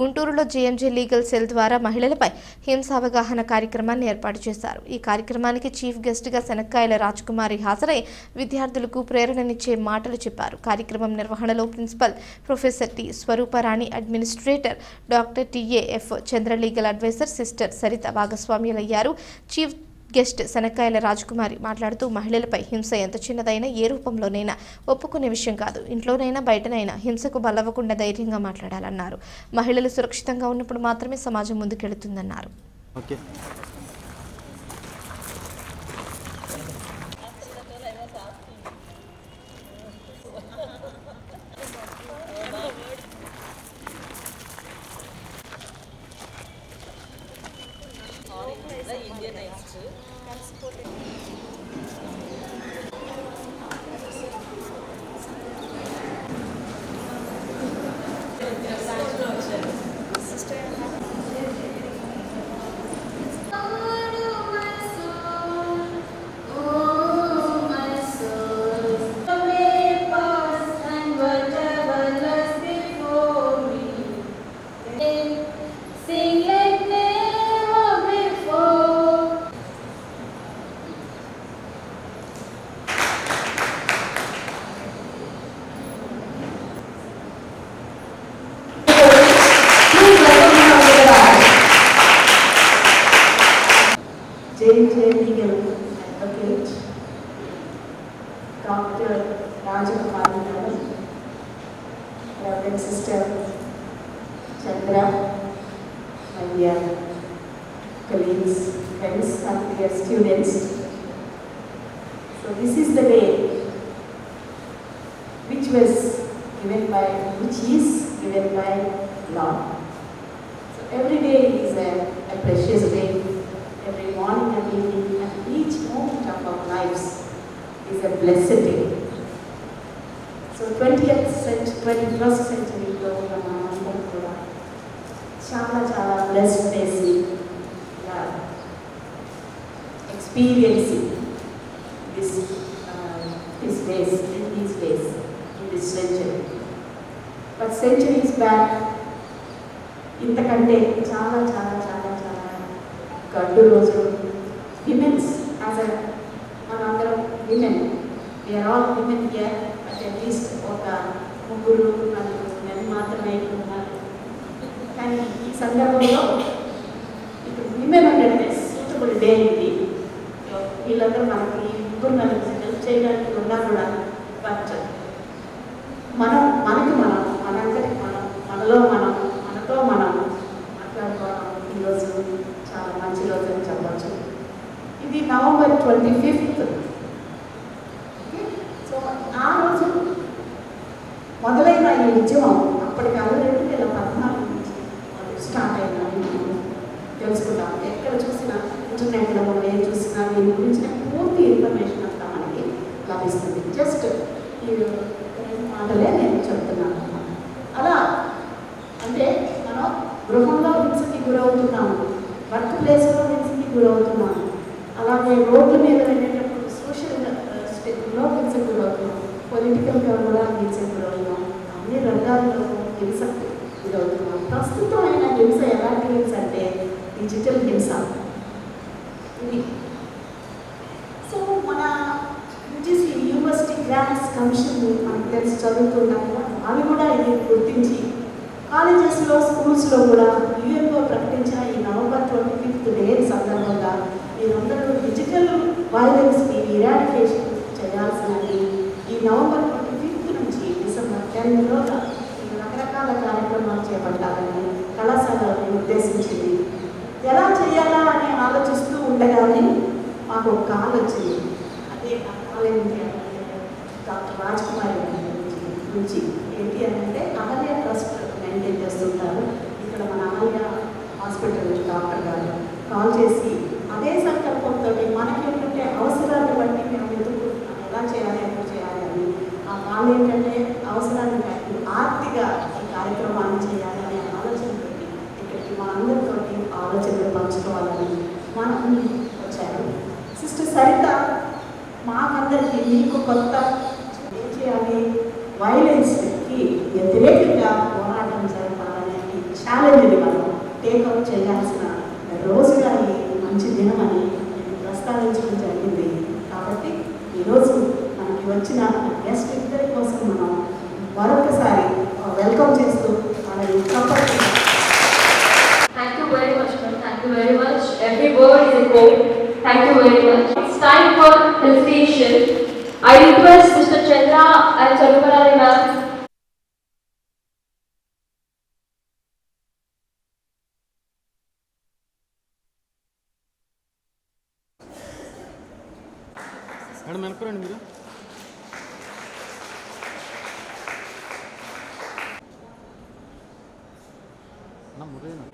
గుంటూరులో JMJ legal cell ద్వారా మహిళలపై హింస అవగాహన కార్యక్రమాన్ని ఏర్పాటు చేశారు. ఈ కార్యక్రమానికి చీఫ్ గెస్ట్గా శనక్కాయల రాజకుమారి హాజరై విద్యార్థులకు ప్రేరణనిచ్చే మాటలు చెప్పారు. కార్యక్రమం నిర్వహణలో principal professor T Swarooparani administrator doctor TAF Chandra legal advisor sister Saritha భాగస్వామ్యులయ్యారు chief guest Shanakkayala Rajakumari మాట్లాడుతూ మహిళలపై హింస ఎంత చిన్నదైనా ఏ రూపంలోనైనా ఒప్పుకునే విషయం కాదు. ఇంట్లోనైనా బయటనైనా హింసకు బలవ్వకుండా ధైర్యంగా మాట్లాడాలన్నారు. మహిళలు సురక్షితంగా ఉన్నప్పుడు మాత్రమే సమాజం ముందుకెళుతుందన్నారు. 嗯 Reverend Sister Chandra, my dear colleagues, friends, and dear students. So this is the day which was given by, which is given by law. So every day is a, a precious day every morning and evening and each moment of our lives is a blessed day. so twenty century twenty first సెంచరీలో ఉన్న మనందరం కూడా చాలా చాలా blessed days ఇలా experiencing this this days in these days in this century but centuries back ఇంతకంటే చాలా చాలా చాలా చాలా గడ్డు రోజులు విమెన్స్ యాజ్ అ మనందరం women we are all women year but at least ఒక ముగ్గురు నలుగురు నేను మాత్రమే ఉన్నారు. కానీ ఈ సందర్భంలో ఇప్పుడు విమెన్ అంటే సూటబుల్ డే ఇది వీళ్ళందరూ మనకి ఈ ముగ్గురు నలుగురు హెల్ప్ చేయడానికి ఉన్నా కూడా బట్ మనం మనకి మనం మనందరికి మనం మనలో మనం మనతో మనం మాట్లాడుకోవడం ఈరోజు చాలా మంచి రోజు అని చెప్పచ్చు. ఇది నవంబర్ ట్వంటీ ఫిఫ్త్. సో ఆ రోజు ఉద్యమం అప్పటికి అరవై రెండు వేల పద్నాలుగు నుంచి స్టార్ట్ అయిందని తెలుసుకుంటాం ఎక్కడ చూసినా ఇంటర్నెట్లో మనం ఏం చూసినా దీని గురించిన పూర్తి ఇన్ఫర్మేషన్ అంతా మనకి లభిస్తుంది. జస్ట్ ఈ మాటలే నేను చెప్తున్నాను అలా అంటే మనం గృహంలో హింసకి గురవుతున్నాము. వర్క్ ప్లేస్లో హింసకి గురవుతున్నాము. అలాగే రోడ్ల మీద వెళ్ళేటప్పుడు సోషల్లో హింసకి గురవుతున్నాం పొలిటికల్గా కూడా హింసకి గురవుతున్నాం అన్ని రంగాల్లో హింసకు గురవుతున్నాం ప్రస్తుతమైన హింస ఎలాంటి హింస అంటే డిజిటల్ హింస. ఇది. సో మన యూజీసీ యూనివర్సిటీ గ్రాంట్స్ కమిషన్ మనకు తెలిసి చదువుతున్నాము కదా కూడా ఇది గుర్తించి కాలేజెస్లో స్కూల్స్లో కూడా యూఎన్ఓ ప్రకటించిన ఈ నవంబర్ ట్వంటీ ఫిఫ్త్ డే సందర్భంగా మీరందరూ డిజిటల్ వైలెన్స్ని ఇరాడికేషన్ చేయాల్సినది ఈ నవంబర్ ట్వంటీ ఫిఫ్త్ నుంచి డిసెంబర్ టెన్ లోగా ఈ రకరకాల కార్యక్రమాలు చేపట్టాలని కళాశాలని ఉద్దేశించింది ఎలా చేయాలా అని ఆలోచిస్తూ ఉండగానే మాకు ఒక కాల్ వచ్చింది. అదే ఆ కాల్ ఏంటి అంటే డాక్టర్ రాజ్ కుమార్ గురించి. ఏంటి అని అంటే అహల్య ట్రస్ట్ మెయింటైన్ చేస్తుంటారు. ఇక్కడ మన అహల్య హాస్పిటల్ నుంచి డాక్టర్ గారు. కాల్ చేసి అదే సంకల్పంతో మనకి ఏంటంటే అవసరాన్ని బట్టి మేము ఎదుర్కొంటున్నాం ఎలా చేయాలి ఎప్పుడు చేయాలి అని ఆ వాళ్ళు ఏంటంటే అవసరాన్ని బట్టి ఆర్తిక ఈ కార్యక్రమాన్ని చేయాలి అనే ఆలోచనతో ఇక్కడికి మా అందరితోటి ఆలోచనలు మనకు వచ్చారు సిస్టర్ సరిత మాకందరికి మీకు కొత్త ఏం చేయాలి? వైలెన్స్కి వ్యతిరేకంగా పోరాటం జరపాలనే ఛాలెంజ్ని మనం టేక్అవుట్ చేయాల్సిన రోజుగా ఈ మంచి దినం అని నేను ప్రస్తావించడం జరిగింది. కాబట్టి ఈరోజు మనకి వచ్చిన గెస్ట్ ఇద్దరి కోసం మనం మరొకసారి వెల్కమ్ చేస్తూ వాళ్ళని compulsory today. Thank you very much. It's time for station I request Mr. Chandra and Chaluparani ma'am madam వెనకరండి మీరు నా మురేనా